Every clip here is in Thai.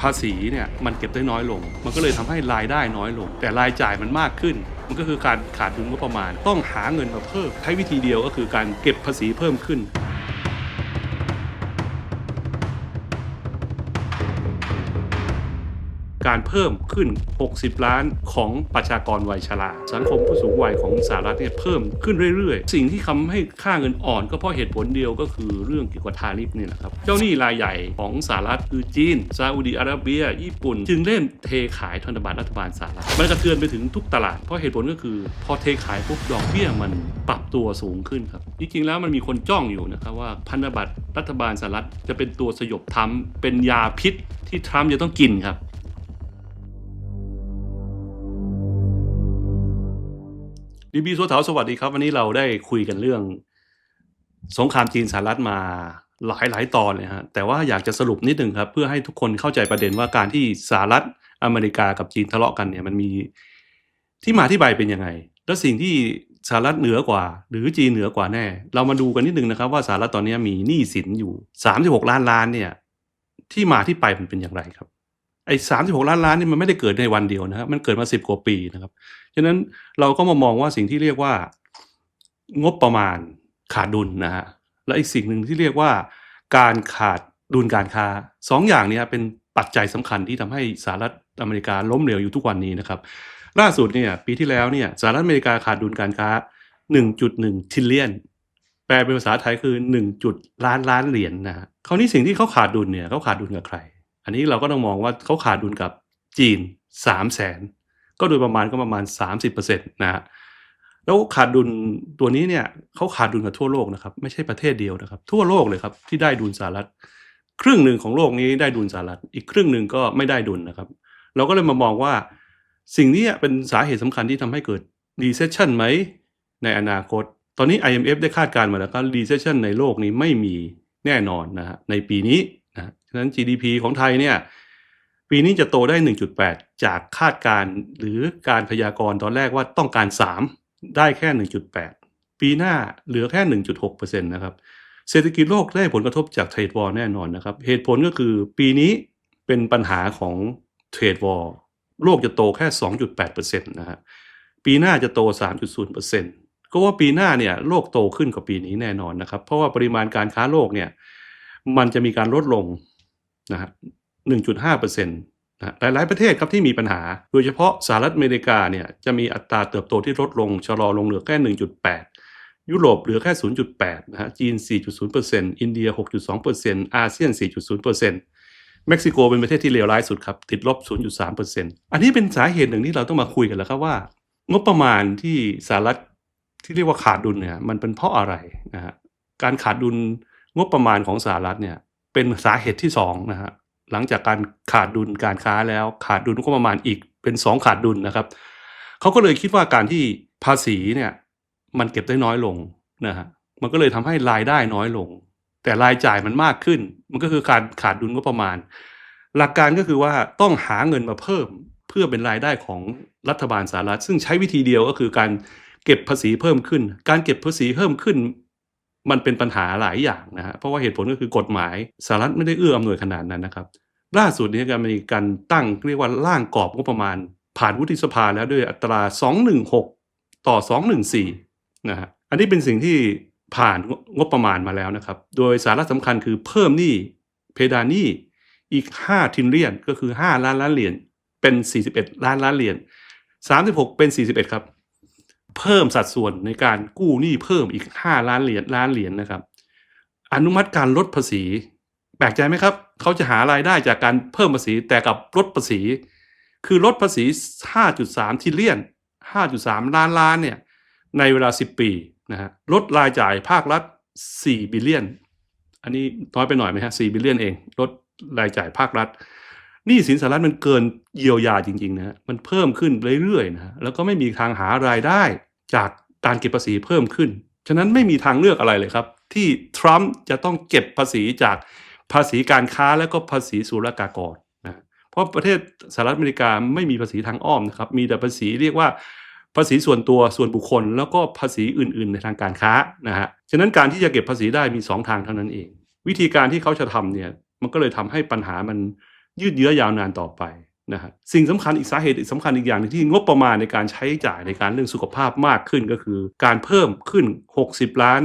ภาษีเนี่ยมันเก็บได้น้อยลง มันก็เลยทำให้รายได้น้อยลง แต่รายจ่ายมันมากขึ้น มันก็คือการขาดดุลงบประมาณ ต้องหาเงินมาเพิ่มใช้วิธีเดียวก็คือการเก็บภาษีเพิ่มขึ้น การเพิ่มขึ้น 60 ล้านของประชากรวัยชรา สังคมผู้สูงวัยของสหรัฐเนี่ยเพิ่มขึ้นเรื่อยๆ สิ่งที่ทำให้ค่าเงินอ่อนก็เพราะเหตุผลเดียวก็คือเรื่องเกี่ยวกับทาริฟนี่แหละครับ เจ้าหนี้รายใหญ่ของสหรัฐคือจีนซาอุดิอาระเบีย ญี่ปุ่น จึงเล่นเทขายธนบัตรรัฐบาลสหรัฐมันกระเทือนไปถึงทุกตลาด เพราะเหตุผลก็คือ พอเทขายปุ๊บดอกเบี้ยมันปรับตัวสูงขึ้นครับจริงๆแล้วมันมีคนจ้องอยู่นะครับว่าพันธบัตรรัฐบาลสหรัฐจะเป็นตัวสยบทรัมเป็นยาพิษที่ทรัมป์จะต้องกินครับ ดีบีโซเถาสวัสดีครับ วันนี้เราได้คุยกันเรื่อง สงครามจีนสหรัฐมาหลายหลายตอนเลยฮะแต่ว่าอยากจะสรุปนิดหนึ่งครับ เพื่อให้ทุกคนเข้าใจประเด็นว่าการที่สหรัฐอเมริกากับจีนทะเลาะกันเนี่ยมันมีที่มาที่ไปเป็นยังไง และสิ่งที่สหรัฐเหนือกว่า หรือจีนเหนือกว่าแน่ เรามาดูกันนิดนึงนะครับ ว่าสหรัฐตอนนี้มีหนี้สินอยู่36ล้านล้านเนี่ย ที่มาที่ไปมันเป็นอย่างไรครับไอ้สามสิบหกล้านล้านนี่มันไม่ได้เกิดในวันเดียวนะครับมันเกิดมาสิบกว่าปีนะครับ ฉะนั้นเราก็มามองว่าสิ่งที่เรียกว่างบประมาณขาดดุลนะฮะและอีกสิ่งหนึ่งที่เรียกว่า การขาดดุลการค้าสองอย่างนี้เป็นปัจจัยสำคัญที่ทำให้สหรัฐอเมริกาล้มเหลวอยู่ทุกวันนี้นะครับ ล่าสุดเนี่ยปีที่แล้วเนี่ยสหรัฐอเมริกาขาดดุลการค้า 1.1ทิลเลียนแปลเป็นภาษาไทยคือ 1 จุดล้านล้านเหรียญนะฮะคราวนี้สิ่งที่เขาขาดดุลเนี่ยเขาขาดดุลกับใคร อันนี้เราก็ต้องมองว่าเขาขาดดุลกับจีน3 0 0แสน ก็โดยประมาณก็ประมาณ 30%นะฮะแล้วขาดดุลตัวนี้เนี่ยเขาขาดดุลกับทั่วโลกนะครับไม่ใช่ประเทศเดียวนะครับ ทั่วโลกเลยครับที่ได้ดุลสหรัฐ ครึ่งหนึ่งของโลกนี้ได้ดุลสหรัฐ อีกครึ่งหนึ่งก็ไม่ได้ดุลนะครับ เราก็เลยมามองว่าสิ่งนี้เป็นสาเหตุสำคัญที่ทำให้เกิด recession ไหมในอนาคต ตอนนี้ IMF ได้คาดการณ์มาแล้วครับ recession ในโลกนี้ไม่มีแน่นอนนะฮะในปีนี้นะฉะนั้น GDP ของไทยเนี่ย ปีนี้จะโตได้ 1.8 จากคาดการ์หรือการพยากรณ์ตอนแรกว่าต้องการ 3 ได้แค่ 1.8 ปีหน้าเหลือแค่ 1.6%นะครับ เศรษฐกิจโลกได้ผลกระทบจากเทรดวอร์แน่นอนนะครับ เหตุผลก็คือปีนี้เป็นปัญหาของเทรดวอร์โลกจะโตแค่ 2.8%นะฮะ ปีหน้าจะโต 3.0%ก็ว่าปีหน้าเนี่ยโลกโตขึ้นกว่าปีนี้แน่นอนนะครับ เพราะว่าปริมาณการค้าโลกเนี่ยมันจะมีการลดลงนะฮะ 1.5%นะหลาย ๆ ประเทศครับที่มีปัญหา โดยเฉพาะสหรัฐอเมริกาเนี่ยจะมีอัตราเติบโตที่ลดลงชะลอลงเหลือแค่ 1.8 ยุโรปเหลือแค่ 0.8นะฮะจีน 4.0%อินเดีย 6.2%อาเซียน 4.0%เม็กซิโกเป็นประเทศที่เลวร้ายสุดครับ ติดลบ 0.3%อันนี้เป็นสาเหตุหนึ่งที่เราต้องมาคุยกันแล้วครับว่า งบประมาณที่สหรัฐที่เรียกว่าขาดดุลเนี่ยมันเป็นเพราะอะไรนะฮะการขาดดุลงบประมาณของสหรัฐเนี่ยเป็นสาเหตุที่สองนะฮะ หลังจากการขาดดุลการค้าแล้วขาดดุลงบประมาณอีกเป็นสองขาดดุลนะครับเขาก็เลยคิดว่าการที่ภาษีเนี่ยมันเก็บได้น้อยลงนะฮะมันก็เลยทำให้รายได้น้อยลง แต่รายจ่ายมันมากขึ้น มันก็คือการขาดดุลงบประมาณ หลักการก็คือว่าต้องหาเงินมาเพิ่มเพื่อเป็นรายได้ของรัฐบาลสหรัฐ ซึ่งใช้วิธีเดียวก็คือการเก็บภาษีเพิ่มขึ้น การเก็บภาษีเพิ่มขึ้น มันเป็นปัญหาหลายอย่างนะฮะเพราะว่าเหตุผลก็คือกฎหมายสหรัฐไม่ได้เอื้ออำนวยขนาดนั้นนะครับ ล่าสุดนี้การมีการตั้งเรียกว่าร่างกรอบงบประมาณ ผ่านวุฒิสภาแล้วด้วยอัตรา 216 ต่อ 214 นะฮะอันนี้เป็นสิ่งที่ผ่านงบประมาณมาแล้วนะครับ โดยสาระสำคัญคือเพิ่มหนี้เพดานหนี้อีก 5 ทินเลียนก็คือ 5 ล้านล้านเหรียญเป็น 41 ล้านล้านเหรียญ36 เป็น 41 ครับ เพิ่มสัดส่วนในการกู้หนี้เพิ่มอีก 5 ล้านเหรียญล้านเหรียญนะครับ อนุมัติการลดภาษี แปลกใจไหมครับ เขาจะหารายได้จากการเพิ่มภาษีแต่กับลดภาษี คือลดภาษี 5.3ทิเลียน 5.3 ล้านล้านเนี่ยในเวลา 10 ปีนะฮะลดรายจ่ายภาครัฐ 4 บิลเลียน อันนี้น้อยไปหน่อยไหมฮะ 4 บิลเลียนเอง ลดรายจ่ายภาครัฐ นี้สินสหรัฐมันเกินเยียวยาจริงๆนะมันเพิ่มขึ้นเรื่อยๆนะแล้วก็ไม่มีทางหารายได้จากการเก็บภาษีเพิ่มขึ้น ฉะนั้นไม่มีทางเลือกอะไรเลยครับ ที่ทรัมป์จะต้องเก็บภาษีจากภาษีการค้าและก็ภาษีศุลกากรนะเพราะประเทศสหรัฐอเมริกาไม่มีภาษีทางอ้อมนะครับ มีแต่ภาษีเรียกว่าภาษีส่วนตัวส่วนบุคคล แล้วก็ภาษีอื่น ๆ ในทางการค้านะฮะฉะนั้นการที่จะเก็บภาษีได้มี 2 ทางเท่านั้นเอง วิธีการที่เขาจะทำเนี่ยมันก็เลยทำให้ปัญหามัน ยืดเยื้อยาวนานต่อไปนะฮะสิ่งสำคัญอีกสาเหตุสำคัญอีกอย่างหนึงที่งบประมาณในการใช้จ่ายในการเรื่องสุขภาพมากขึ้นก็คือ การเพิ่มขึ้น 60 ล้าน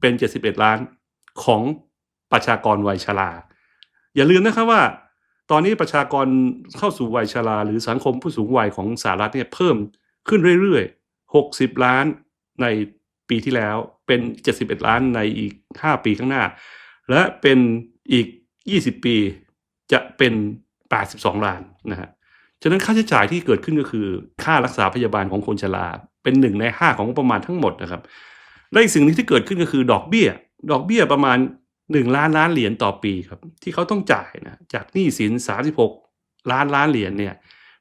เป็น 71 ล้านของประชากรวัยชรา อย่าลืมนะครับว่า ตอนนี้ประชากรเข้าสู่วัยชรา หรือสังคมผู้สูงวัยของสหรัฐเนี่ยเพิ่มขึ้นเรื่อยๆ 60 ล้านในปีที่แล้วเป็น 71 ล้านในอีก 5 ปีข้างหน้า และเป็นอีก 20 ปี จะเป็น 82 ล้านนะฮะฉะนั้นค่าใช้จ่ายที่เกิดขึ้นก็คือ ค่ารักษาพยาบาลของคนชราเป็นหนึ่งในห้าของประมาณทั้งหมดนะครับและอีกสิ่งนึงที่เกิดขึ้นก็คือดอกเบี้ย ดอกเบี้ยประมาณหนึ่งล้านล้านเหรียญต่อปีครับที่เขาต้องจ่ายนะจากหนี้สิน 36 ล้านล้านเหรียญเนี่ย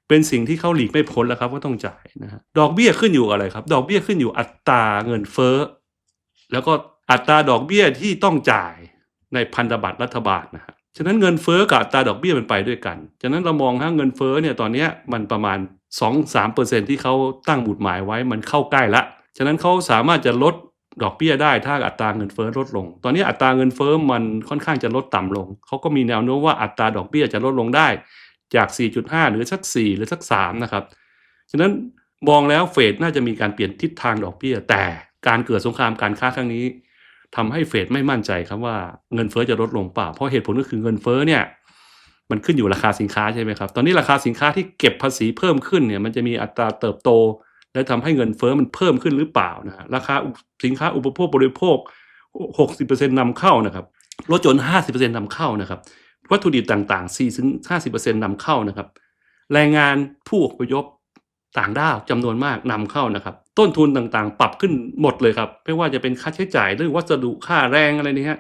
เป็นสิ่งที่เขาหลีกไม่พ้นแล้วครับว่าต้องจ่ายนะฮะดอกเบี้ยขึ้นอยู่อะไรครับ ดอกเบี้ยขึ้นอยู่อัตราเงินเฟ้อแล้วก็อัตราดอกเบี้ยที่ต้องจ่ายในพันธบัตรรัฐบาลนะฮะ ฉะนั้นเงินเฟ้อกับอัตราดอกเบี้ยมันไปด้วยกัน ฉะนั้นเรามองฮะเงินเฟ้อเนี่ยตอนนี้มันประมาณ 2-3%ที่เขาตั้งบุตรหมายไว้มันเข้าใกล้ละ ฉะนั้นเขาสามารถจะลดดอกเบี้ยได้ถ้าอัตราเงินเฟ้อลดลง ตอนนี้อัตราเงินเฟ้อมันค่อนข้างจะลดต่ำลง เขาก็มีแนวโน้มว่าอัตราดอกเบี้ยจะลดลงได้จาก 4.5 หรือสัก 4 หรือสัก 3 นะครับ ฉะนั้นมองแล้วเฟดน่าจะมีการเปลี่ยนทิศทางดอกเบี้ย แต่การเกิดสงครามการค้าครั้งนี้ ทำให้เฟดไม่มั่นใจครับว่าเงินเฟ้อจะลดลงเปล่าเพราะเหตุผลก็คือเงินเฟ้อเนี่ยมันขึ้นอยู่ราคาสินค้าใช่ไหมครับ ตอนนี้ราคาสินค้าที่เก็บภาษีเพิ่มขึ้นเนี่ยมันจะมีอัตราเติบโต และทำให้เงินเฟ้อมันเพิ่มขึ้นหรือเปล่านะฮะราคาสินค้าอุปโภคบริโภค 60%นำเข้านะครับรถยนต์50%นำเข้านะครับวัตถุดิบต่างๆ4-50%นำเข้านะครับแรงงานผู้อพยพ ต่างด้าวจำนวนมากนำเข้านะครับ ต้นทุนต่างๆ ปรับขึ้นหมดเลยครับ ไม่ว่าจะเป็นค่าใช้จ่ายเรื่องวัสดุค่าแรงอะไรนี่ฮะ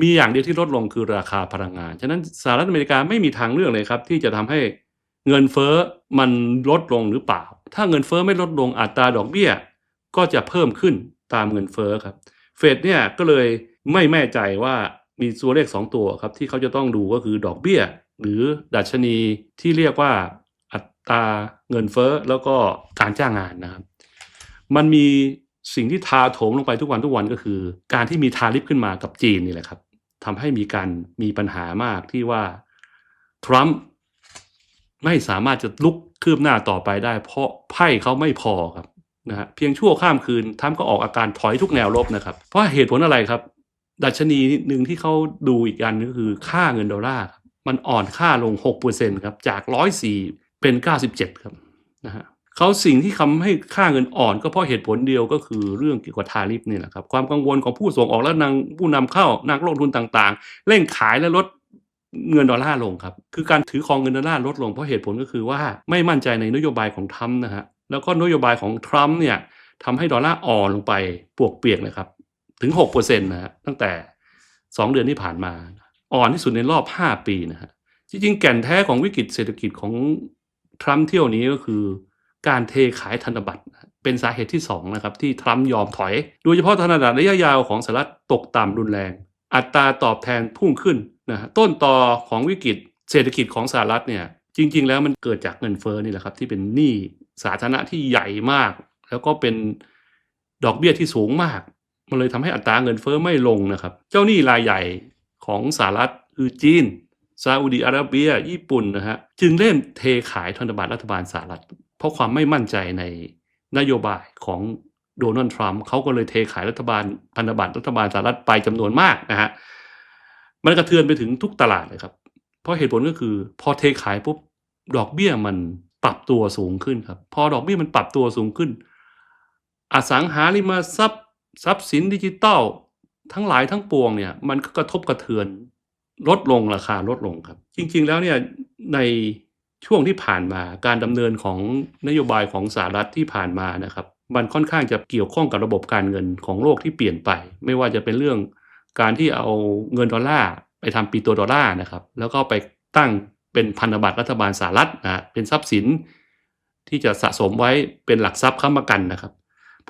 มีอย่างเดียวที่ลดลงคือราคาพลังงาน ฉะนั้นสหรัฐอเมริกาไม่มีทางเลือกเลยครับ ที่จะทำให้เงินเฟ้อมันลดลงหรือเปล่า ถ้าเงินเฟ้อไม่ลดลงอัตราดอกเบี้ย ก็จะเพิ่มขึ้นตามเงินเฟ้อครับ เฟดเนี่ยก็เลยไม่แน่ใจว่ามีตัวเลข 2 ตัวครับที่เขาจะต้องดูก็คือดอกเบี้ย หรือดัชนีที่เรียกว่า ตราเงินเฟ้อแล้วก็การจ้างงานนะครับ มันมีสิ่งที่ทาโถมลงไปทุกวันทุกวันก็คือ การที่มีทาริฟขึ้นมากับจีนนี่แหละครับทำให้มีการมีปัญหามากที่ว่าทรัมป์ไม่สามารถจะลุกคืบหน้าต่อไปได้ เพราะไพ่เขาไม่พอครับนะฮะเพียงชั่วข้ามคืนทรัมป์ก็ออกอาการถอยทุกแนวรบนะครับ เพราะเหตุผลอะไรครับ ดัชนีหนึ่งที่เขาดูอีกอันนึงก็คือค่าเงินดอลลาร์มันอ่อนค่าลง6%ครับจาก104 เป็น 97 ครับนะฮะเขาสิ่งที่ทำให้ค่าเงินอ่อนก็เพราะเหตุผลเดียวก็คือเรื่องเกี่ยวกับทาริฟนี่แหละครับ ความกังวลของผู้ส่งออกและนางผู้นำเข้านักลงทุนต่างๆ เร่งขายและลดเงินดอลลาร์ลงครับ คือการถือครองเงินดอลลาร์ลดลงเพราะเหตุผลก็คือว่าไม่มั่นใจในนโยบายของทรัมป์นะฮะแล้วก็นโยบายของทรัมป์เนี่ยทำให้ดอลลาร์อ่อนลงไปปวกเปียกเลยครับ ถึง6%นะฮะตั้งแต่ 2 เดือนที่ผ่านมา อ่อนที่สุดในรอบ 5 ปีนะฮะจริงๆแก่นแท้ของวิกฤตเศรษฐกิจของ ทรัมป์เที่ยวนี้ก็คือการเทขายธนบัตรเป็นสาเหตุที่2นะครับที่ทรัมป์ยอมถอย โดยเฉพาะธนบัตรระยะยาวของสหรัฐตกต่ำรุนแรง อัตราตอบแทนพุ่งขึ้นนะฮะต้นต่อของวิกฤตเศรษฐกิจของสหรัฐเนี่ยจริง ๆ แล้วมันเกิดจากเงินเฟ้อนี่แหละครับที่เป็นหนี้สาธารณะที่ใหญ่มาก แล้วก็เป็นดอกเบี้ยที่สูงมาก มันเลยทำให้อัตราเงินเฟ้อไม่ลงนะครับ เจ้าหนี้รายใหญ่ของสหรัฐคือจีน ซาอุดีอาระเบีย ญี่ปุ่นนะฮะจึงเริ่มเทขายธนบัตรรัฐบาลสหรัฐ เพราะความไม่มั่นใจในนโยบายของโดนัลด์ทรัมป์เขาก็เลยเทขายรัฐบาลพันธบัตรรัฐบาลสหรัฐไปจำนวนมากนะฮะมันกระเทือนไปถึงทุกตลาดเลยครับ เพราะเหตุผลก็คือพอเทขายปุ๊บดอกเบี้ยมันปรับตัวสูงขึ้นครับ พอดอกเบี้ยมันปรับตัวสูงขึ้น อสังหาริมทรัพย์ ทรัพย์สินดิจิตอลทั้งหลายทั้งปวงเนี่ยมันก็กระทบกระเทือน ลดลงราคาลดลงครับ จริง ๆ แล้วเนี่ยในช่วงที่ผ่านมาการดำเนินของนโยบายของสหรัฐที่ผ่านมานะครับ มันค่อนข้างจะเกี่ยวข้องกับระบบการเงินของโลกที่เปลี่ยนไป ไม่ว่าจะเป็นเรื่องการที่เอาเงินดอลลาร์ไปทำปีตัวดอลลาร์นะครับ แล้วก็ไปตั้งเป็นพันธบัตรรัฐบาลสหรัฐนะเป็นทรัพย์สินที่จะสะสมไว้เป็นหลักทรัพย์ค้ำประกันนะครับ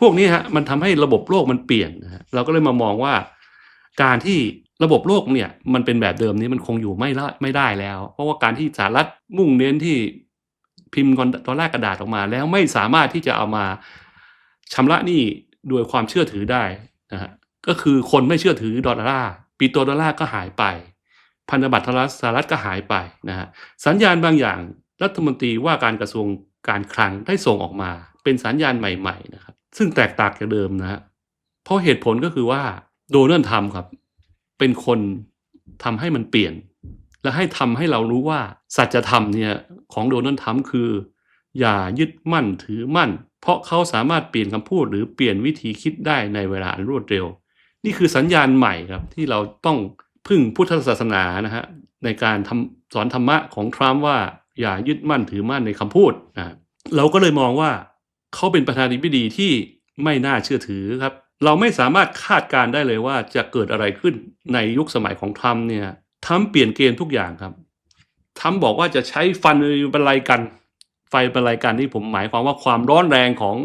พวกนี้ฮะมันทำให้ระบบโลกมันเปลี่ยนนะฮะเราก็เลยมามองว่า การที่ ระบบโลกเนี่ยมันเป็นแบบเดิมนี้มันคงอยู่ไม่ละไม่ได้แล้ว เพราะว่าการที่สหรัฐมุ่งเน้นที่พิมพ์ดอลลาร์กระดาษออกมา แล้วไม่สามารถที่จะเอามาชำระหนี้โดยความเชื่อถือได้นะฮะก็คือคนไม่เชื่อถือดอลลาร์ปีตัวดอลลาร์ก็หายไป พันธบัตรสหรัฐก็หายไปนะฮะสัญญาณบางอย่างรัฐมนตรีว่าการกระทรวงการคลังได้ส่งออกมา เป็นสัญญาณใหม่ๆนะครับซึ่งแตกต่างจากเดิมนะฮะเพราะเหตุผลก็คือว่าโดนัลด์ทรัมป์ครับ เป็นคนทำให้มันเปลี่ยน และให้ทำให้เรารู้ว่าสัจธรรมเนี่ยของโดนัลด์ทรัมป์คือ อย่ายึดมั่นถือมั่น เพราะเขาสามารถเปลี่ยนคำพูดหรือเปลี่ยนวิธีคิดได้ในเวลาอันรวดเร็ว นี่คือสัญญาณใหม่ครับที่เราต้องพึ่งพุทธศาสนานะฮะในการทำสอนธรรมะของทรัมป์ว่าอย่ายึดมั่นถือมั่นในคำพูดนะเราก็เลยมองว่าเขาเป็นประธานาธิบดีที่ไม่น่าเชื่อถือครับ เราไม่สามารถคาดการได้เลยว่าจะเกิดอะไรขึ้นในยุคสมัยของทรัมป์เนี่ยทรัมป์เปลี่ยนเกมทุกอย่างครับทรัมป์บอกว่าจะใช้ฟันบรรลัยกัน ไฟบรรลัยกันที่ผมหมายความว่าความร้อนแรงของ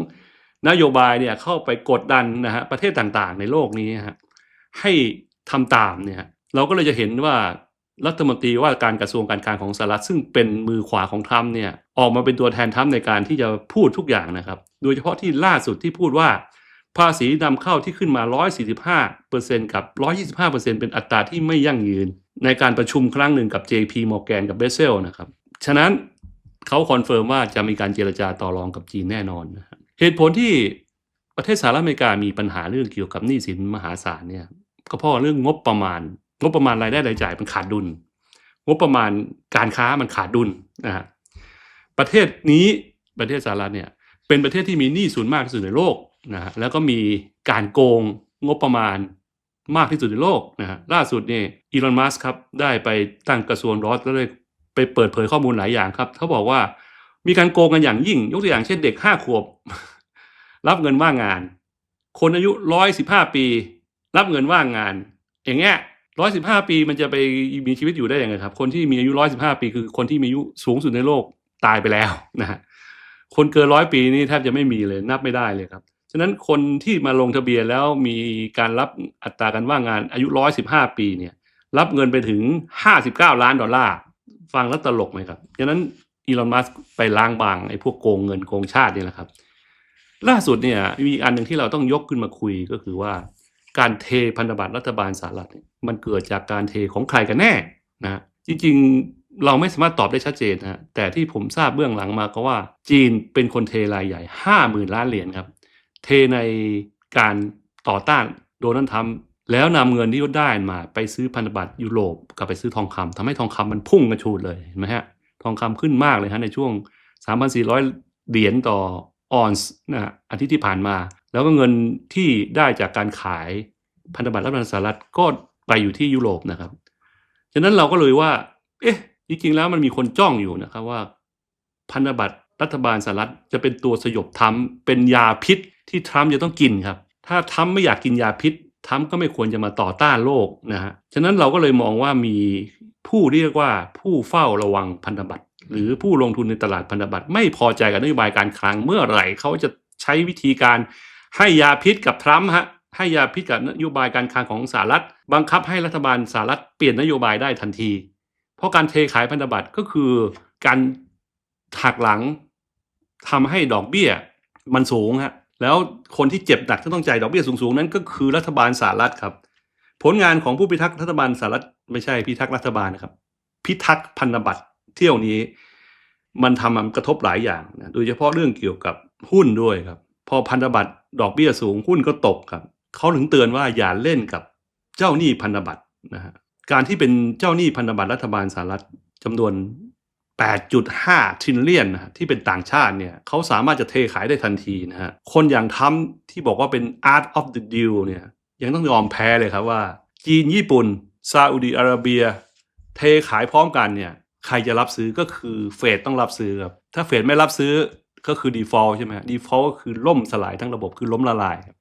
นโยบายเนี่ยเข้าไปกดดันนะฮะประเทศต่างๆ ในโลกนี้ฮะให้ทำตามเนี่ยเราก็เลยจะเห็นว่ารัฐมนตรีว่าการกระทรวงการคลังของสหรัฐซึ่งเป็นมือขวาของทรัมป์เนี่ยออกมาเป็นตัวแทนทรัมป์ในการที่จะพูดทุกอย่างนะครับ โดยเฉพาะที่ล่าสุดที่พูดว่า ภาษีนำเข้าที่ขึ้นมา 145%กับ 125%เป็นอัตราที่ไม่ยั่งยืน ในการประชุมครั้งหนึ่งกับ JP Morgan กับเบเซลนะครับ ฉะนั้นเขาคอนเฟิร์มว่าจะมีการเจรจาต่อรองกับจีนแน่นอนนะครับเหตุผลที่ประเทศสหรัฐอเมริกามีปัญหาเรื่องเกี่ยวกับหนี้สินมหาศาลเนี่ยก็เพราะเรื่องงบประมาณ งบประมาณรายได้รายจ่ายมันขาดดุล งบประมาณการค้ามันขาดดุลนะฮะประเทศนี้ประเทศสหรัฐเนี่ยเป็นประเทศที่มีหนี้สูงมากที่สุดในโลก นะฮะแล้วก็มีการโกงงบประมาณมากที่สุดในโลกนะฮะล่าสุดนี่อีลอนมัสครับได้ไปตั้งกระทรวงรอสแล้วเลยไปเปิดเผยข้อมูลหลายอย่างครับเขาบอกว่ามีการโกงกันอย่างยิ่ง ยกตัวอย่างเช่นเด็กห้าขวบ รับเงินว่างงาน คนอายุร้อยสิบห้าปี รับเงินว่างงาน อย่างเงี้ยร้อยสิบห้าปีมันจะไปมีชีวิตอยู่ได้ยังไงครับ คนที่มีอายุร้อยสิบห้าปี คือคนที่มีอายุสูงสุดในโลกตายไปแล้วนะฮะคนเกินร้อยปีนี่แทบจะไม่มีเลยนับไม่ได้เลยครับ ฉะนั้นคนที่มาลงทะเบียนแล้วมีการรับอัตราการว่างงานอายุร้อยสิบห้าปีเนี่ยรับเงินไปถึงห้าสิบเก้าล้านดอลลาร์ฟังแล้วตลกไหมครับฉะนั้นอีลอนมัสไปล้างบางไอ้พวกโกงเงินโกงชาตินี่แหละครับ ล่าสุดเนี่ยมีอันหนึ่งที่เราต้องยกขึ้นมาคุยก็คือว่า การเทพันธบัตรรัฐบาลสหรัฐมันเกิดจากการเทของใครกันแน่นะจริงๆเราไม่สามารถตอบได้ชัดเจนนะแต่ที่ผมทราบเบื้องหลังมาก็ว่าจีนเป็นคนเทรายใหญ่ห้าหมื่นล้านเหรียญครับ เทในการต่อต้านโดนัลด์ทรัมป์แล้วนำเงินที่ได้มาไปซื้อพันธบัตรยุโรปกับไปซื้อทองคำทำให้ทองคำมันพุ่งกระชูดเลยเห็นไหมฮะทองคำขึ้นมากเลยฮะในช่วง 3,400 เหรียญต่อออนซ์นะอาทิตย์ที่ผ่านมา แล้วก็เงินที่ได้จากการขายพันธบัตรรัฐบาลสหรัฐก็ไปอยู่ที่ยุโรปนะครับ ฉะนั้นเราก็เลยว่า เอ๊ะ จริงๆแล้วมันมีคนจ้องอยู่นะครับว่า พันธบัตร รัฐบาลสหรัฐจะเป็นตัวสยบทรัมป์เป็นยาพิษที่ทรัมป์จะต้องกินครับ ถ้าทรัมป์ไม่อยากกินยาพิษทรัมป์ก็ไม่ควรจะมาต่อต้านโลกนะฮะฉะนั้นเราก็เลยมองว่ามีผู้เรียกว่าผู้เฝ้าระวังพันธบัตรหรือผู้ลงทุนในตลาดพันธบัตรไม่พอใจกับนโยบายการคลังเมื่อไหร่เขาจะใช้วิธีการให้ยาพิษกับทรัมป์ฮะให้ยาพิษกับนโยบายการคลังของสหรัฐบังคับให้รัฐบาลสหรัฐเปลี่ยนนโยบายได้ทันที เพราะการเทขายพันธบัตรก็คือการหักหลัง ทำให้ดอกเบี้ยมันสูงฮะแล้วคนที่เจ็บหนักที่ต้องจ่ายดอกเบี้ยสูงๆ นั้นก็คือรัฐบาลสหรัฐครับ ผลงานของผู้พิทักษ์รัฐบาลสหรัฐไม่ใช่พิทักษ์รัฐบาลนะครับ พิทักษ์พันธบัตรเที่ยวนี้ มันทำมันกระทบหลายอย่างนะโดยเฉพาะเรื่องเกี่ยวกับหุ้นด้วยครับ พอพันธบัตรดอกเบี้ยสูงหุ้นก็ตกครับเขาถึงเตือนว่าอย่าเล่นกับเจ้าหนี้พันธบัตรนะฮะการที่เป็นเจ้าหนี้พันธบัตรรัฐบาลสหรัฐจำนวน 8.5 ทริลเลียนที่เป็นต่างชาติเนี่ยเขาสามารถจะเทขายได้ทันทีนะฮะคนอย่างทำที่บอกว่าเป็น art of the deal เนี่ยยังต้องยอมแพ้เลยครับว่า จีนญี่ปุ่นซาอุดีอาระเบีย เทขายพร้อมกันเนี่ยใครจะรับซื้อก็คือเฟดต้องรับซื้อครับถ้าเฟดไม่รับซื้อก็คือ default ใช่ไหม default ก็คือล่มสลายทั้งระบบคือล้มละลายครับ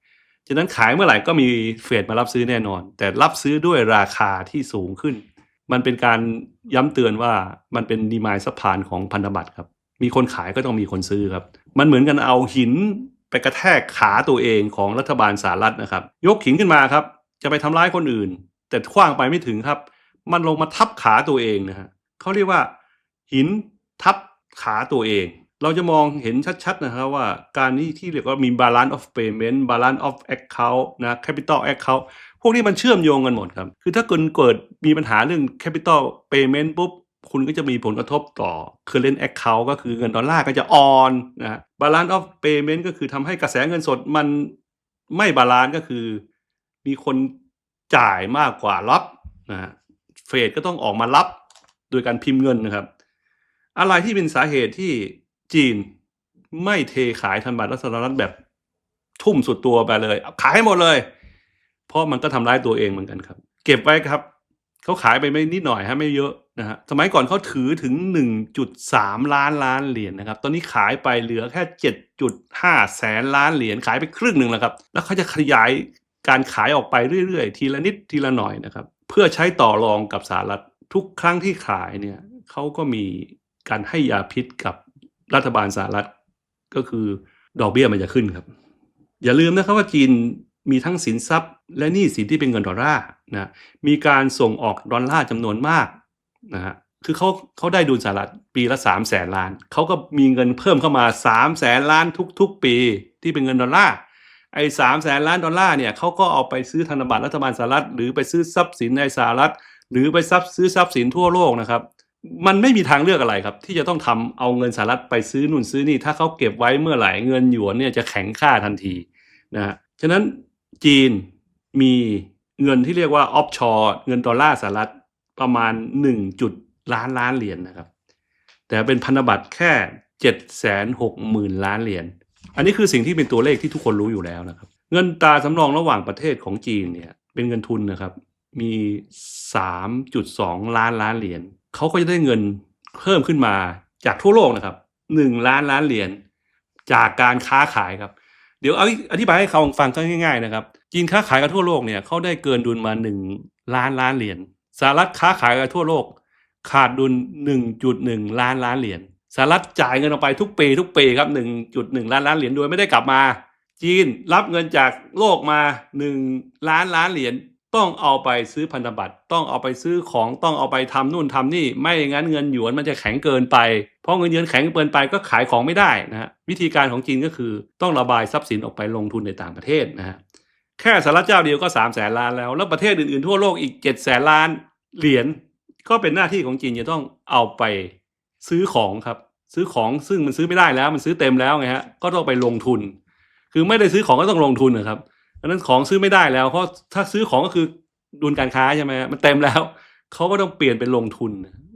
ฉะนั้นขายเมื่อไหร่ก็มีเฟดมารับซื้อแน่นอน แต่รับซื้อด้วยราคาที่สูงขึ้น มันเป็นการย้ำเตือนว่ามันเป็นดีมายสะพานของพันธบัตรครับ มีคนขายก็ต้องมีคนซื้อครับ มันเหมือนกันเอาหินไปกระแทกขาตัวเองของรัฐบาลสหรัฐนะครับ ยกหินขึ้นมาครับ จะไปทำร้ายคนอื่น แต่คว้างไปไม่ถึงครับ มันลงมาทับขาตัวเองนะฮะเขาเรียกว่า หินทับขาตัวเอง เราจะมองเห็นชัดๆนะครับว่าการนี้ที่เรียกว่ามี balance of payment balance of account นะ capital account วกนี้มันเชื่อมโยงกันหมดครับ คือถ้าเกิดเกิดมีปัญหาเรื่อง capital payment ปุ๊บ คุณก็จะมีผลกระทบต่อ current account ก็คือเงินดอลลาร์ก็จะอ่อนนะฮะ balance of payment ก็คือทำให้กระแสเงินสดมันไม่บาลานซ์ก็คือ มีคนจ่ายมากกว่ารับนะฮะเฟดก็ต้องออกมารับโดยการพิมพ์เงินนะครับ อะไรที่เป็นสาเหตุที่จีนไม่เทขายธนบัตรรัฐสหรัฐแบบทุ่มสุดตัวไปเลย ขายให้หมดเลย เพราะมันก็ทำร้ายตัวเองเหมือนกันครับ เก็บไว้ครับเขาขายไปไม่นิดหน่อยฮะไม่เยอะนะฮะสมัยก่อนเขาถือถึง 1.3 ล้านล้านเหรียญนะครับ ตอนนี้ขายไปเหลือแค่ 7.5 แสนล้านเหรียญขายไปครึ่งหนึ่งแล้วครับ แล้วเขาจะขยายการขายออกไปเรื่อยๆ ทีละนิดทีละหน่อยนะครับ เพื่อใช้ต่อรองกับสหรัฐทุกครั้งที่ขายเนี่ยเขาก็มีการให้ยาพิษกับรัฐบาลสหรัฐก็คือดอกเบี้ยมันจะขึ้นครับ อย่าลืมนะครับว่าจีน มีทั้งสินทรัพย์ และหนี้สินที่เป็นเงินดอลลาร์นะมีการส่งออกดอลลาร์จำนวนมากนะฮะคือเขาเขาได้ดุลสหรัฐปีละ3 0 0แสนล้าน เขาก็มีเงินเพิ่มเข้ามา3 0 0แสนล้านทุก ๆ ปีที่เป็นเงินดอลลาร์ไอ้สามแสนล้านดอลลาร์เนี่ยเขาก็เอาไปซื้อธนบัตรรัฐบาลสหรัฐ หรือไปซื้อทรัพย์สินในสหรัฐ หรือไปซับซื้อทรัพย์สินทั่วโลกนะครับ มันไม่มีทางเลือกอะไรครับ ที่จะต้องทำเอาเงินสหรัฐไปซื้อนู่นซื้อนี่ ถ้าเขาเก็บไว้เมื่อไหร่เงินหยวนเนี่ยจะแข็งค่าทันทีนะฮะฉะนั้น จีนมีเงินที่เรียกว่าออฟชอร์เงินดอลลาร์สหรัฐประมาณ 1 จุดล้านล้านเหรียญนะครับ แต่เป็นพันธบัตรแค่7 6 0 0 0 0ล้านเหรียญอันนี้คือสิ่งที่เป็นตัวเลขที่ทุกคนรู้อยู่แล้วนะครับ เงินตาสำรองระหว่างประเทศของจีนเนี่ยเป็นเงินทุนนะครับ มี 3.2 ล้านล้านเหรียญเขาก็จะได้เงินเพิ่มขึ้นมาจากทั่วโลกนะครับ 1 ล้านล้านเหรียญจากการค้าขายครับ ดี๋ยวเอาอธิบายให้เขาฟังง่ายๆนะครับจีนค้าขายกับทั่วโลกเนี่ยเขาได้เกินดุลมาหนึ่งล้านล้านเหรียญสหรัฐค้าขายกับทั่วโลก ขาดดุลหนึ่งจุดหนึ่งล้านล้านเหรียญสหรัฐจ่ายเงินออกไปทุกปีทุกปีครับหนึ่งจุดหนึ่งล้านล้านเหรียญโดยไม่ได้กลับมา จีนรับเงินจากโลกมาหนึ่งล้านล้านเหรียญ ต้องเอาไปซื้อพันธบัตรต้องเอาไปซื้อของต้องเอาไปทำนู่นทำนี่ ไม่อย่างนั้นเงินหยวนมันจะแข็งเกินไป เพราะเงินหยวนแข็งเกินไปก็ขายของไม่ได้นะฮะวิธีการของจีนก็คือต้องระบายทรัพย์สินออกไปลงทุนในต่างประเทศนะฮะแค่สหรัฐเจ้าเดียวก็3ามแสนล้านแล้ว แล้วประเทศอื่นๆทั่วโลกอีก7แสนล้านเหรียญก็เป็นหน้าที่ของจีนจะต้องเอาไปซื้อของครับซื้อของซึ่งมันซื้อไม่ได้แล้ว มันซื้อเต็มแล้วไงฮะก็ต้องไปลงทุน คือไม่ได้ซื้อของก็ต้องลงทุนนะครับ ดังนั้นของซื้อไม่ได้แล้ว เพราะถ้าซื้อของก็คือดุลการค้าใช่ไหมฮะมันเต็มแล้วเขาก็ต้องเปลี่ยนเป็นลงทุน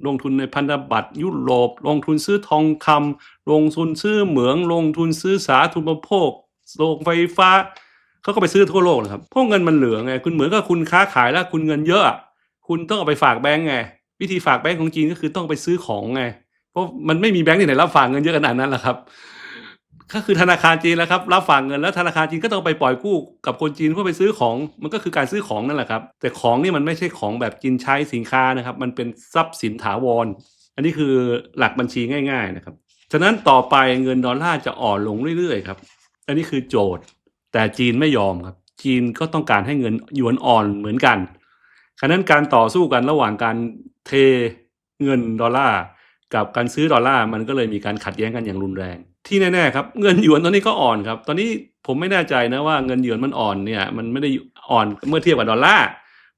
ลงทุนในพันธบัตรยุโรป ลงทุนซื้อทองคำลงทุนซื้อเหมือง ลงทุนซื้อสาธารณูปโภคโรงไฟฟ้าเขาก็ไปซื้อทั่วโลกนะครับเพราะเงินมันเหลือไง คุณเหมือนกับคุณค้าขายแล้วคุณเงินเยอะอะ คุณต้องเอาไปฝากแบงก์ไง วิธีฝากแบงก์ของจีนก็คือต้องไปซื้อของไง เพราะมันไม่มีแบงก์ที่ไหนรับฝากเงินเยอะขนาดนั้นแหละครับ ก็คือธนาคารจีนแล้วครับรับฝากเงินแล้วธนาคารจีนก็ต้องไปปล่อยกู้กับคนจีนเพื่อไปซื้อของมันก็คือการซื้อของนั่นแหละครับ แต่ของนี่มันไม่ใช่ของแบบกินใช้สินค้านะครับ มันเป็นทรัพย์สินถาวร อันนี้คือหลักบัญชีง่าย ๆนะครับฉะนั้นต่อไปเงินดอลลาร์จะอ่อนลงเรื่อยๆครับอันนี้คือโจทย์ แต่จีนไม่ยอมครับ จีนก็ต้องการให้เงินหยวนอ่อนเหมือนกันฉะนั้นการต่อสู้กันระหว่างการเทเงินดอลลาร์กับการซื้อดอลลาร์มันก็เลยมีการขัดแย้งกันอย่างรุนแรง ที่แน่ๆครับเงินหยวนตอนนี้ก็อ่อนครับ ตอนนี้ผมไม่แน่ใจนะว่าเงินหยวนมันอ่อนเนี่ย มันไม่ได้อ่อนเมื่อเทียบกับดอลลาร์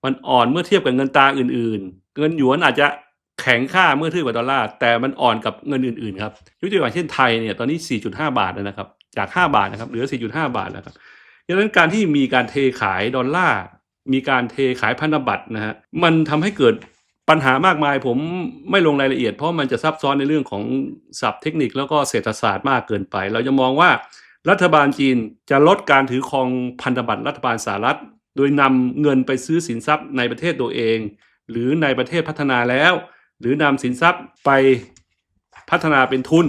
มันอ่อนเมื่อเทียบกับเงินตราอื่น ๆ เงินหยวนอาจจะแข็งค่าเมื่อเทียบกับดอลลาร์แต่มันอ่อนกับเงินอื่นๆครับยกตัวอย่างเช่นไทยเนี่ยตอนนี้ 4.5 บาทแล้วนะครับ จาก 5 บาทนะครับเหลือ 4.5 บาทแล้วครับดังนั้นการที่มีการเทขายดอลลาร์มีการเทขายพันธบัตรนะฮะมันทำให้เกิด ปัญหามากมายผมไม่ลงรายละเอียด เพราะมันจะซับซ้อนในเรื่องของศัพท์เทคนิคแล้วก็เศรษฐศาสตร์มากเกินไป เราจะมองว่ารัฐบาลจีนจะลดการถือครองพันธบัตรรัฐบาลสหรัฐ โดยนำเงินไปซื้อสินทรัพย์ในประเทศตัวเอง หรือในประเทศพัฒนาแล้ว หรือนำสินทรัพย์ไปพัฒนาเป็นทุน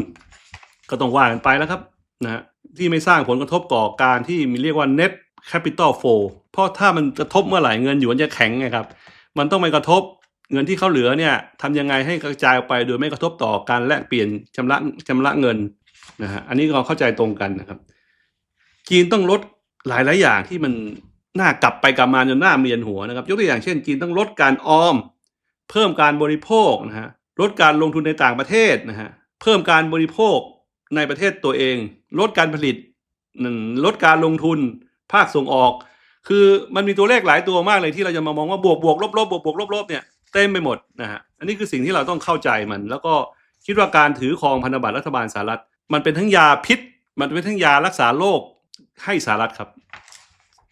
ก็ต้องว่ากันไปแล้วครับนะที่ไม่สร้างผลกระทบต่อการที่มีเรียกว่า net capital flow เพราะถ้ามันกระทบเมื่อไหร่เงินหยวนจะแข็งไงครับ มันต้องไปกระทบ เงินที่เขาเหลือเนี่ยทำยังไงให้กระจายออกไปโดยไม่กระทบต่อการแลกเปลี่ยนชำระชำระเงินนะฮะอันนี้เราเข้าใจตรงกันนะครับ จีนต้องลดหลายหลายอย่างที่มันหน่ากลับไปกลับมาจนหน้าเมียนหัวนะครับ ยกตัวอย่างเช่น จีนต้องลดการออม เพิ่มการบริโภคนะฮะลดการลงทุนในต่างประเทศนะฮะเพิ่มการบริโภคในประเทศตัวเอง ลดการผลิตลดการลงทุน ภาคส่งออก คือมันมีตัวเลขหลายตัวมากเลยที่เราจะมามองว่าบวกบวกลบลบบวกบวกลบลบเนี่ย เต็มไปหมดนะฮะอันนี้คือสิ่งที่เราต้องเข้าใจมัน แล้วก็คิดว่าการถือครองพันธบัตรรัฐบาลสหรัฐ มันเป็นทั้งยาพิษ มันเป็นทั้งยารักษาโรคให้สหรัฐครับ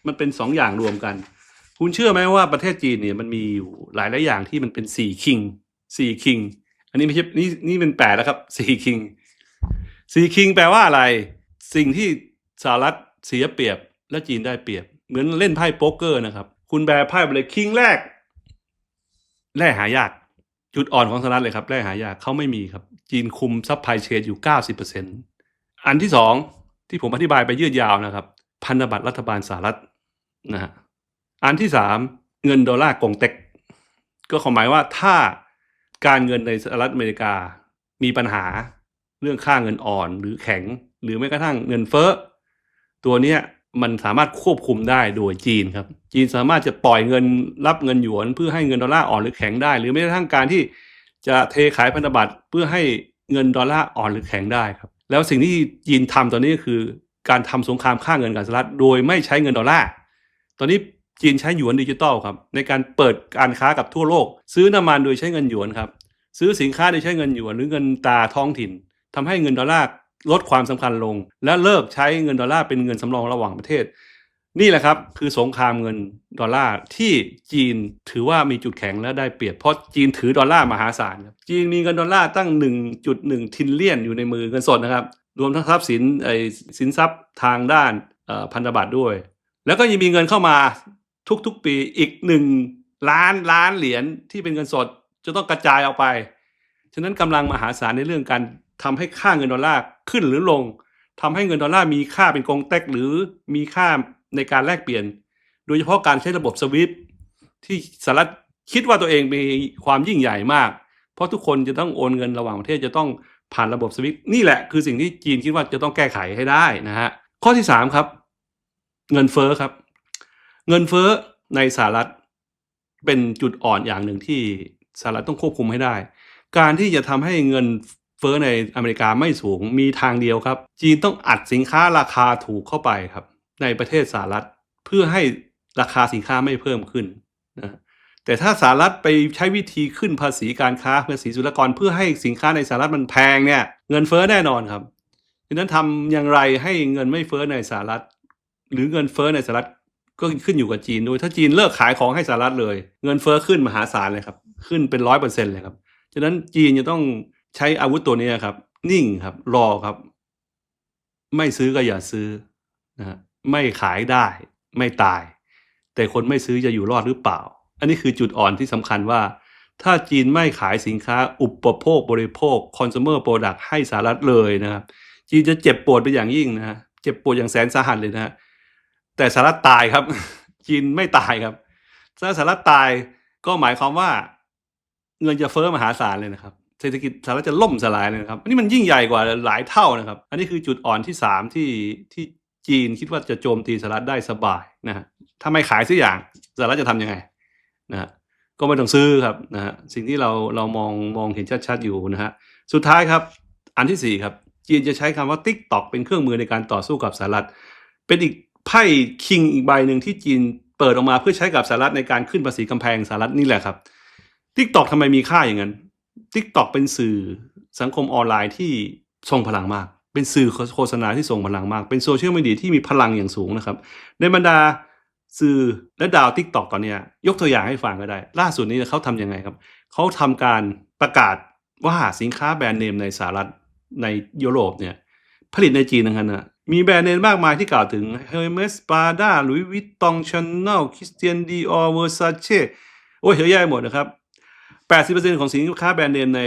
มันเป็นสองอย่างรวมกัน คุณเชื่อไหมว่าประเทศจีนเนี่ยมันมีอยู่หลายหลายอย่างที่มันเป็นสี่คิงสี่คิงอันนี้ไม่ใช่นี่นี่เป็นแปดแล้วครับสี่คิงสี่คิงแปลว่าอะไร สิ่งที่สหรัฐเสียเปรียบและจีนได้เปรียบ เหมือนเล่นไพ่โป๊กเกอร์นะครับ คุณแบไพ่ไปเลยคิงแรก แร่หายากจุดอ่อนของสหรัฐเลยครับแร่หายากเขาไม่มีครับ จีนคุมซัพพลายเชนอยู่เก้าสิบเปอร์เซ็นอันที่สองที่ผมอธิบายไปยืดยาวนะครับ พันธบัตรรัฐบาลสหรัฐนะฮะอันที่สามเงินดอลลาร์กงเต็ก ก็ความหมายว่าถ้าการเงินในสหรัฐอเมริกามีปัญหาเรื่องค่าเงินอ่อนหรือแข็ง หรือแม้กระทั่งเงินเฟ้อตัวเนี้ย มันสามารถควบคุมได้โดยจีนครับ จีนสามารถจะปล่อยเงินรับเงินหยวนเพื่อให้เงินดอลลาร์อ่อนหรือแข็งได้ หรือแม้กระทั่งการที่จะเทขายพันธบัตรเพื่อให้เงินดอลลาร์อ่อนหรือแข็งได้ครับ แล้วสิ่งที่จีนทำตอนนี้ก็คือ การทำสงครามค่าเงินกับสหรัฐโดยไม่ใช้เงินดอลลาร์ตอนนี้จีนใช้หยวนดิจิตอลครับในการเปิดการค้ากับทั่วโลก ซื้อน้ำมันโดยใช้เงินหยวนครับซื้อสินค้าโดยใช้เงินหยวนหรือเงินตาท้องถิ่นทำให้เงินดอลลาร์ ลดความสำคัญลง และเลิกใช้เงินดอลลาร์เป็นเงินสำรองระหว่างประเทศ นี่แหละครับคือสงครามเงินดอลลาร์ที่จีนถือว่ามีจุดแข็งและได้เปรียบเพราะจีนถือดอลลาร์มหาศาลครับจีนมีเงินดอลลาร์ตั้ง 1.1ทินเลียนอยู่ในมือเงินสดนะครับ รวมทั้งทรัพย์สินไอ้สินทรัพย์ทางด้านพันธบัตรด้วย แล้วก็ยังมีเงินเข้ามาทุกๆปีอีกหนึ่งล้านล้านเหรียญที่เป็นเงินสดจะต้องกระจายออกไป ฉะนั้นกำลังมหาศาลในเรื่องการ ทำให้ค่าเงินดอลลาร์ขึ้นหรือลงทำให้เงินดอลลาร์มีค่าเป็นกงเต็กหรือมีค่าในการแลกเปลี่ยน โดยเฉพาะการใช้ระบบสวิฟที่สหรัฐคิดว่าตัวเองมีความยิ่งใหญ่มาก เพราะทุกคนจะต้องโอนเงินระหว่างประเทศจะต้องผ่านระบบสวิฟนี่แหละคือสิ่งที่จีนคิดว่าจะต้องแก้ไขให้ได้นะฮะข้อที่สามครับ เงินเฟ้อครับ เงินเฟ้อในสหรัฐเป็นจุดอ่อนอย่างหนึ่งที่สหรัฐต้องควบคุมให้ได้ การที่จะทำให้เงิน เฟ้อในอเมริกาไม่สูงมีทางเดียวครับ จีนต้องอัดสินค้าราคาถูกเข้าไปครับ ในประเทศสหรัฐเพื่อให้ราคาสินค้าไม่เพิ่มขึ้นนะแต่ถ้าสหรัฐไปใช้วิธีขึ้นภาษีการค้าภาษีศุลกรเพื่อให้สินค้าในสหรัฐมันแพงเนี่ยเงินเฟ้อแน่นอนครับดังนั้นทำอย่างไรให้เงินไม่เฟ้อในสหรัฐ หรือเงินเฟ้อในสหรัฐก็ขึ้นอยู่กับจีนด้วย ถ้าจีนเลิกขายของให้สหรัฐเลย เงินเฟ้อขึ้นมหาศาลเลยครับ ขึ้นเป็นร้อยเปอร์เซ็นต์เลยครับฉะนั้นจีนจะต้อง ใช้อาวุธตัวนี้ครับ นิ่งครับ รอครับ ไม่ซื้อก็อย่าซื้อนะฮะไม่ขายได้ ไม่ตาย แต่คนไม่ซื้อจะอยู่รอดหรือเปล่า อันนี้คือจุดอ่อนที่สำคัญว่า ถ้าจีนไม่ขายสินค้าอุปโภคบริโภค consumer product ให้สหรัฐเลยนะครับ จีนจะเจ็บปวดไปอย่างยิ่งนะเจ็บปวดอย่างแสนสาหัสเลยนะฮะแต่สหรัฐตายครับ จีนไม่ตายครับถ้าสหรัฐตายก็หมายความว่าเงินจะเฟ้อมหาศาลเลยนะครับ เศรษฐกิจสหรัฐจะล่มสลายเลยนะครับ อันนี้มันยิ่งใหญ่กว่าหลายเท่านะครับ อันนี้คือจุดอ่อนที่สามที่ที่จีนคิดว่าจะโจมตีสหรัฐได้สบายนะฮะถ้าไม่ขายสักอย่างสหรัฐจะทำยังไงนะฮะก็ไม่ต้องซื้อครับนะฮะสิ่งที่เราเรามองมองเห็นชัดๆอยู่นะฮะสุดท้ายครับอันที่สี่ครับ จีนจะใช้คำว่า t ิ k t o k เป็นเครื่องมือในการต่อสู้กับสหรัฐ เป็นอีกไพ่คิงอีกใบหนึ่งที่จีนเปิดออกมาเพื่อใช้กับสหรัฐในการขึ้นภาษีกำแพงสหรัฐนี่แหละครับทิกตอกทำไมมีค่าอย่างนั้น ทิกตอกเป็นสื่อสังคมออนไลน์ที่ทรงพลังมาก เป็นสื่อโฆษณาที่ทรงพลังมาก เป็นโซเชียลมีเดียที่มีพลังอย่างสูงนะครับ ในบรรดาสื่อและดาวทิกตอกตอนเนี้ยยกตัวอย่างให้ฟังก็ได้ ล่าสุดนี้เขาทำยังไงครับ เขาทำการประกาศว่าสินค้าแบรนด์เนมในสหรัฐในยุโรปเนี่ยผลิตในจีนนะครับนะมีแบรนด์เนมมากมายที่กล่าวถึง Hermes Prada Louis Vuitton Chanel Christian Dior Versace โอ้ยเยอะแยะหมดนะครับ 80%ของสินค้าแบรนด์เนมใน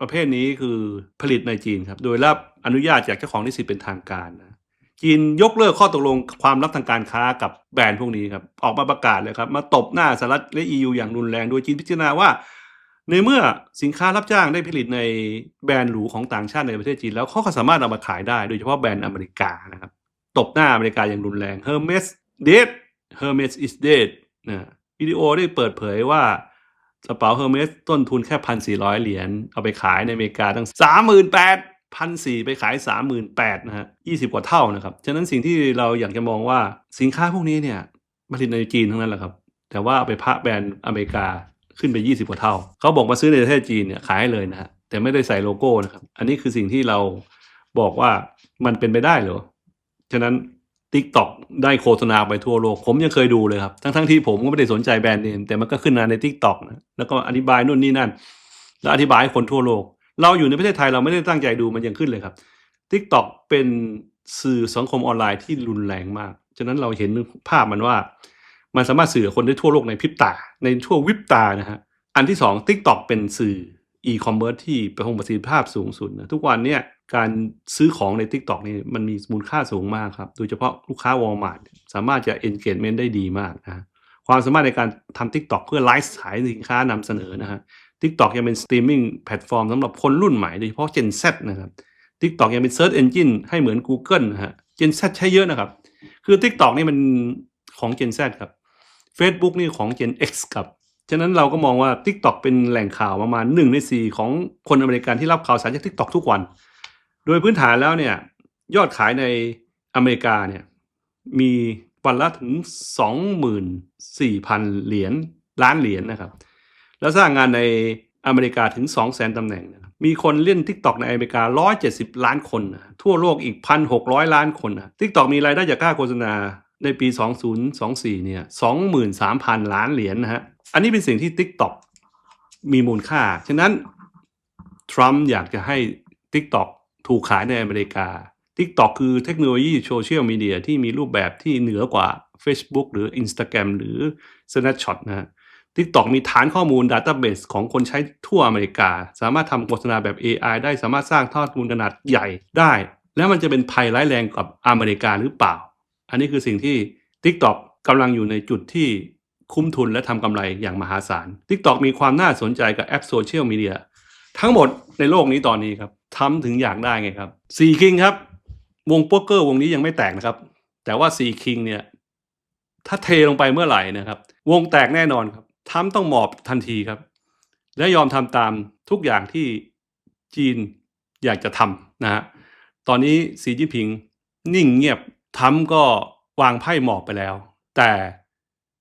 ประเภทนี้คือผลิตในจีนครับ โดยรับอนุญาตจากเจ้าของลิขสิทธิ์เป็นทางการนะจีนยกเลิกข้อตกลงความลับทางการค้ากับแบรนด์พวกนี้ครับ ออกมาประกาศเลยครับ มาตบหน้าสหรัฐและ EU อย่างรุนแรง โดยจีนพิจารณาว่า ในเมื่อสินค้ารับจ้างได้ผลิตในแบรนด์หรูของต่างชาติในประเทศจีน แล้วเขาก็สามารถเอามาขายได้โดยเฉพาะแบรนด์อเมริกานะครับ ตบหน้าอเมริกาอย่างรุนแรง Hermes dead Hermes is dead นะวิดีโอได้เปิดเผยว่า กระเป๋าเฮอร์เมสต้นทุนแค่พันสี่ร้อยเหรียญเอาไปขายในอเมริกาตั้งสามหมื่นแปดพันสี่ไปขายสามหมื่นแปดนะฮะยี่สิบกว่าเท่านะครับ ฉะนั้นสิ่งที่เราอยากจะมองว่าสินค้าพวกนี้เนี่ยผลิตในจีนทั้งนั้นแหละครับ แต่ว่าเอาไปพระแบรนด์อเมริกาขึ้นไป 20 กว่าเท่า เขาบอกมาซื้อในประเทศจีนเนี่ยขายให้เลยนะฮะแต่ไม่ได้ใส่โลโก้นะครับ อันนี้คือสิ่งที่เราบอกว่ามันเป็นไปได้หรอฉะนั้น TikTok ได้โฆษณาไปทั่วโลก ผมยังเคยดูเลยครับ ทั้งๆที่ผมก็ไม่ได้สนใจแบรนด์เนมแต่มันก็ขึ้นมาใน TikTok นะแล้วก็อธิบายนู่นนี่นั่น แล้วอธิบายให้คนทั่วโลก เราอยู่ในประเทศไทยเราไม่ได้ตั้งใจดูมันยังขึ้นเลยครับ TikTok เป็นสื่อสังคมออนไลน์ที่รุนแรงมาก ฉะนั้นเราเห็นภาพมันว่า มันสามารถสื่อคนได้ทั่วโลกในพริบตา ในช่ววิบตานะฮะอันที่สอง TikTok เป็นสื่ออีคอมเมิร์ซที่ประคองประสิทธิภาพสูงสุดนะทุกวันเนี่ย การซื้อของใน TikTok นี่มันมีมูลค่าสูงมากครับ โดยเฉพาะลูกค้าวอลมาร์ทสามารถจะ engagement ได้ดีมากนะความสามารถในการทำ TikTok เพื่อไลฟ์ขายสินค้านำเสนอนะฮะ TikTok ยังเป็นสตรีมมิ่งแพลตฟอร์มสำหรับคนรุ่นใหม่โดยเฉพาะ Gen Z นะครับ TikTok ยังเป็น Search Engine ให้เหมือน Google นะฮะ Gen Z ใช้เยอะนะครับ คือ TikTok นี่มันของ Gen Z ครับ Facebook นี่ของ Gen X ครับ ฉะนั้นเราก็มองว่า TikTok เป็นแหล่งข่าวประมาณ1ใน4ของคนอเมริกันที่รับข่าวสารจาก TikTok ทุกวัน โดยพื้นฐานแล้วเนี่ยยอดขายในอเมริกาเนี่ยมีวันละถึง 24,000 เหรียญล้านเหรียญนะครับ แล้วสร้างงานในอเมริกาถึง 200,000ตำแหน่งนะครับมีคนเล่น TikTok ในอเมริกา 170 ล้านคนนะทั่วโลกอีก 1,600 ล้านคนนะ TikTok มีรายได้จากค่าโฆษณาในปี 2024 เนี่ย 23,000 ล้านเหรียญนะฮะ อันนี้เป็นสิ่งที่ TikTok มีมูลค่า ฉะนั้น ทรัมป์อยากจะให้ TikTok ถูกขายในอเมริกา TikTok คือเทคโนโลยีโซเชียลมีเดียที่มีรูปแบบที่เหนือกว่า Facebook หรือ Instagram หรือ Snapchat นะฮะ TikTok มีฐานข้อมูล Database ของคนใช้ทั่วอเมริกา สามารถทำโฆษณาแบบ AI ได้สามารถสร้างทอดมูลขนาดใหญ่ได้ แล้วมันจะเป็นภัยร้ายแรงกับอเมริกาหรือเปล่า อันนี้คือสิ่งที่ TikTok กำลังอยู่ในจุดที่คุ้มทุนและทำกำไรอย่างมหาศาล TikTok มีความน่าสนใจกับแอปโซเชียลมีเดียทั้งหมดในโลกนี้ตอนนี้ครับ ทำถึงอยากได้ไงครับสี่คิงครับ วงโป๊กเกอร์วงนี้ยังไม่แตกนะครับ แต่ว่าสี่คิงเนี่ย ถ้าเทลงไปเมื่อไหร่นะครับ วงแตกแน่นอนครับทำต้องหมอบทันทีครับ และยอมทำตามทุกอย่างที่จีนอยากจะทำนะฮะตอนนี้สีจิ้นผิงนิ่งเงียบทำก็วางไพ่หมอบไปแล้ว แต่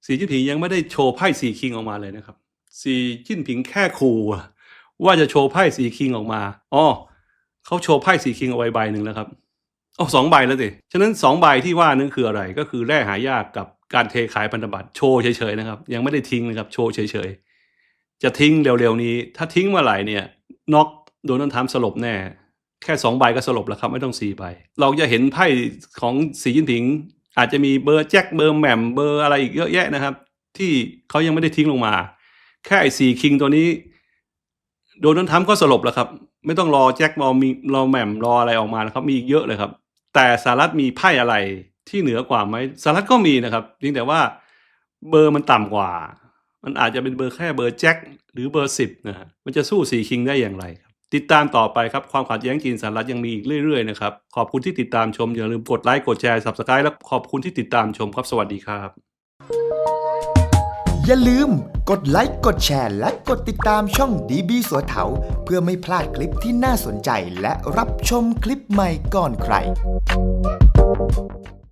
สีจิ้นผิงยังไม่ได้โชว์ไพ่สีคิงออกมาเลยนะครับสีจิ้นผิงแค่ขู่ว่าจะโชว์ไพ่สีคิงออกมาอ๋อ เขาโชว์ไพ่สีคิงเอาไว้ใบหนึ่งแล้วครับอ๋อสองใบแล้วสิ ฉะนั้นสองใบที่ว่านั้นคืออะไร ก็คือแร่หายากกับการเทขายพันธบัตรโชว์เฉยๆนะครับ ยังไม่ได้ทิ้งนะครับ โชว์เฉยๆ จะทิ้งเร็วๆนี้ ถ้าทิ้งเมื่อไหร่เนี่ยน็อกโดนัลด์ทรัมป์สลบแน่ แค่สองใบก็สลบแล้วครับ ไม่ต้องสี่ใบ เราจะเห็นไพ่ของสีจิ้นผิง อาจจะมีเบอร์แจ็คเบอร์แหม่มเบอร์อะไรอีกเยอะแยะนะครับ ที่เขายังไม่ได้ทิ้งลงมา แค่ไอ้สี่คิงตัวนี้ โดนัลด์ทรัมป์ก็สลบแล้วครับ ไม่ต้องรอแจ็ครอมีรอแหม่มรออะไรออกมานะครับ มีอีกเยอะเลยครับ แต่สหรัฐมีไพ่อะไรที่เหนือกว่าไหมสหรัฐก็มีนะครับเพียงแต่ว่าเบอร์มันต่ำกว่า มันอาจจะเป็นเบอร์แค่เบอร์แจ็คหรือเบอร์สิบนะฮะมันจะสู้สีคิงได้อย่างไรครับติดตามต่อไปครับ ความขัดแย้งจีนสหรัฐยังมีอีกเรื่อยๆนะครับ ขอบคุณที่ติดตามชม อย่าลืมกดไลค์กดแชร์ subscribe และขอบคุณที่ติดตามชมครับ สวัสดีครับ อย่าลืมกดไลค์กดแชร์และกดติดตามช่องดีบีสัวเถาเพื่อไม่พลาดคลิปที่น่าสนใจและรับชมคลิปใหม่ก่อนใคร